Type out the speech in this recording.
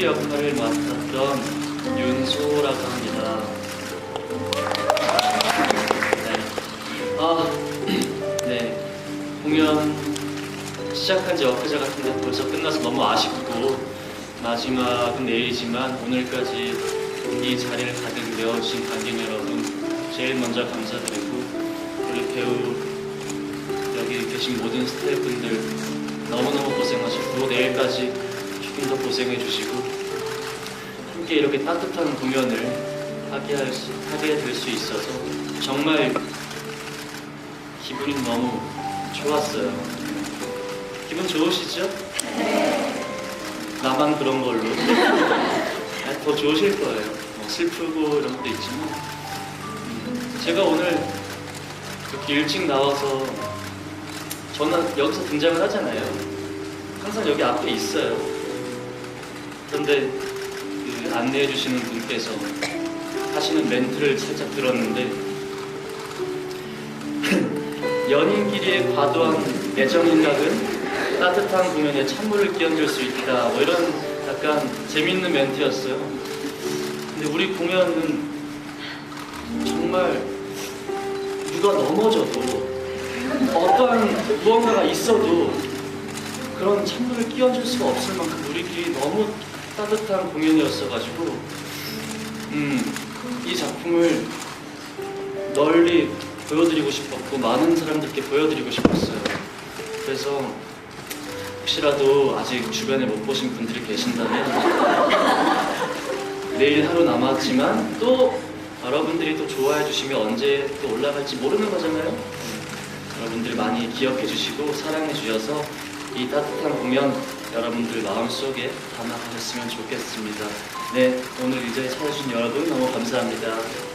뮤지 역할을 맡았던 윤소라고 합니다. 네. 아, 네. 공연 시작한 지 엊그제 같은데 벌써 끝나서 너무 아쉽고 마지막은 내일이지만 오늘까지 이 자리를 가득 메워주신 관객 여러분 제일 먼저 감사드리고 우리 배우 여기 계신 모든 스태프분들 너무너무 고생하셨고 내일까지 조금 더 고생해 주시고 함께 이렇게 따뜻한 공연을 하게, 하게 될 수 있어서 정말 기분이 너무 좋았어요. 기분 좋으시죠? 나만 그런 걸로. 아니, 더 좋으실 거예요. 뭐 슬프고 이런 것도 있지만. 음, 제가 오늘 이렇게 일찍 나와서 저는 여기서 등장을 하잖아요. 항상 여기 앞에 있어요. 그런데 그 안내해 주시는 분께서 하시는 멘트를 살짝 들었는데 연인끼리의 과도한 애정인각은 따뜻한 공연에 찬물을 끼얹을 수 있다. 뭐 이런 약간 재밌는 멘트였어요. 근데 우리 공연은 정말 누가 넘어져도 어떠한 무언가가 있어도 그런 찬물을 끼얹을 수가 없을 만큼 우리끼리 너무 따뜻한 공연이었어가지고 음, 이 작품을 널리 보여드리고 싶었고 많은 사람들께 보여드리고 싶었어요. 그래서 혹시라도 아직 주변에 못 보신 분들이 계신다면 내일 하루 남았지만 또 여러분들이 또 좋아해 주시면 언제 또 올라갈지 모르는 거잖아요. 음, 여러분들 많이 기억해 주시고 사랑해 주셔서 이 따뜻한 공연 여러분들 마음속에 담아가셨으면 좋겠습니다. 네, 오늘 이 자리에 찾아주신 여러분 너무 감사합니다.